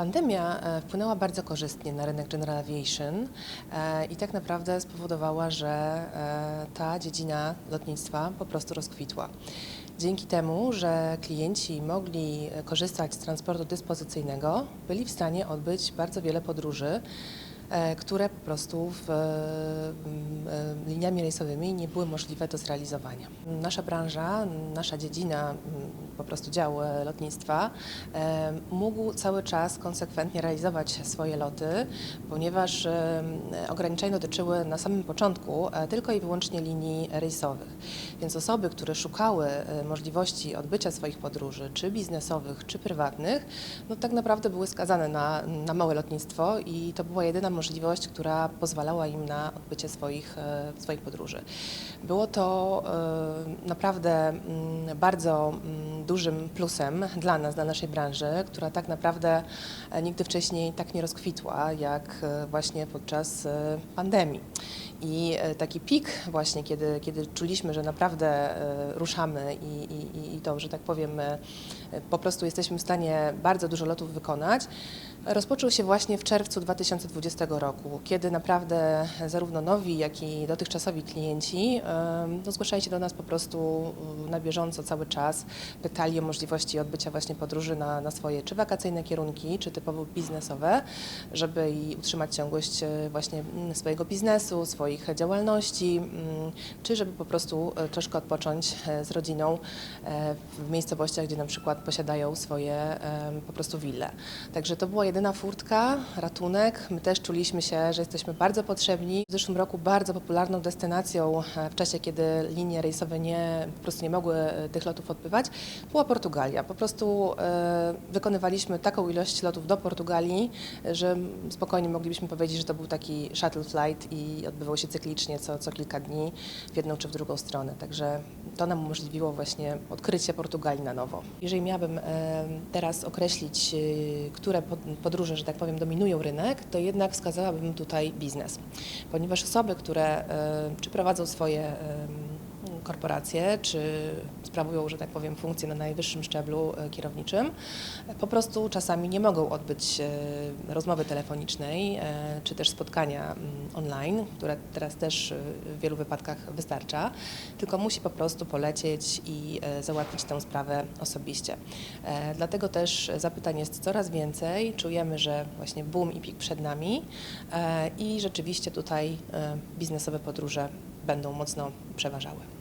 Pandemia e, wpłynęła bardzo korzystnie na rynek General Aviation e, i tak naprawdę spowodowała, że e, ta dziedzina lotnictwa po prostu rozkwitła. Dzięki temu, że klienci mogli korzystać z transportu dyspozycyjnego, byli w stanie odbyć bardzo wiele podróży, e, które po prostu w, e, liniami rejsowymi nie były możliwe do zrealizowania. Nasza branża, nasza dziedzina, po prostu dział e, lotnictwa, e, mógł cały czas konsekwentnie realizować swoje loty, ponieważ e, ograniczenia dotyczyły na samym początku e, tylko i wyłącznie linii rejsowych. Więc osoby, które szukały e, możliwości odbycia swoich podróży, czy biznesowych, czy prywatnych, no tak naprawdę były skazane na, na małe lotnictwo i to była jedyna możliwość, która pozwalała im na odbycie swoich, e, swoich podróży. Było to e, naprawdę mm, bardzo mm, dużym plusem dla nas, dla naszej branży, która tak naprawdę e, nigdy wcześniej tak nie rozkwitła, jak właśnie podczas pandemii. I e, taki pik właśnie, kiedy, kiedy czuliśmy, że naprawdę e, ruszamy i, i, i to, że tak powiem, e, po prostu jesteśmy w stanie bardzo dużo lotów wykonać, rozpoczął się właśnie w czerwcu 2020 roku, kiedy naprawdę zarówno nowi, jak i dotychczasowi klienci no, zgłaszali się do nas po prostu e, na bieżąco cały czas, pytali o możliwości odbycia właśnie podróży na, na swoje czy wakacyjne kierunki, czy typowo biznesowe, żeby i utrzymać ciągłość właśnie mm, swojego biznesu, swoich działalności, mm, czy żeby po prostu e, troszkę odpocząć e, z rodziną e, w miejscowościach, gdzie na przykład posiadają swoje po prostu wille. Także to była jedyna furtka, ratunek. My też czuliśmy się, że jesteśmy bardzo potrzebni. W zeszłym roku bardzo popularną destynacją w czasie, kiedy linie rejsowe nie, po prostu nie mogły tych lotów odbywać, była Portugalia. Po prostu wykonywaliśmy taką ilość lotów do Portugalii, że spokojnie moglibyśmy powiedzieć, że to był taki shuttle flight i odbywał się cyklicznie co, co kilka dni w jedną czy w drugą stronę. Także to nam umożliwiło właśnie odkrycie Portugalii na nowo. Jeżeli miałabym teraz określić, e, które pod- podróże, że tak powiem, dominują rynek, to jednak wskazałabym tutaj biznes. Ponieważ osoby, które czy prowadzą swoje korporacje, czy sprawują, że tak powiem, funkcje na najwyższym szczeblu e, kierowniczym, e, po prostu czasami nie mogą odbyć e, rozmowy telefonicznej, czy też spotkania mm, online, które teraz też w wielu wypadkach wystarcza, tylko musi po prostu polecieć i załatwić tę sprawę osobiście. Dlatego też zapytań jest coraz więcej, czujemy, że właśnie boom i pik przed nami i rzeczywiście tutaj biznesowe podróże będą mocno przeważały.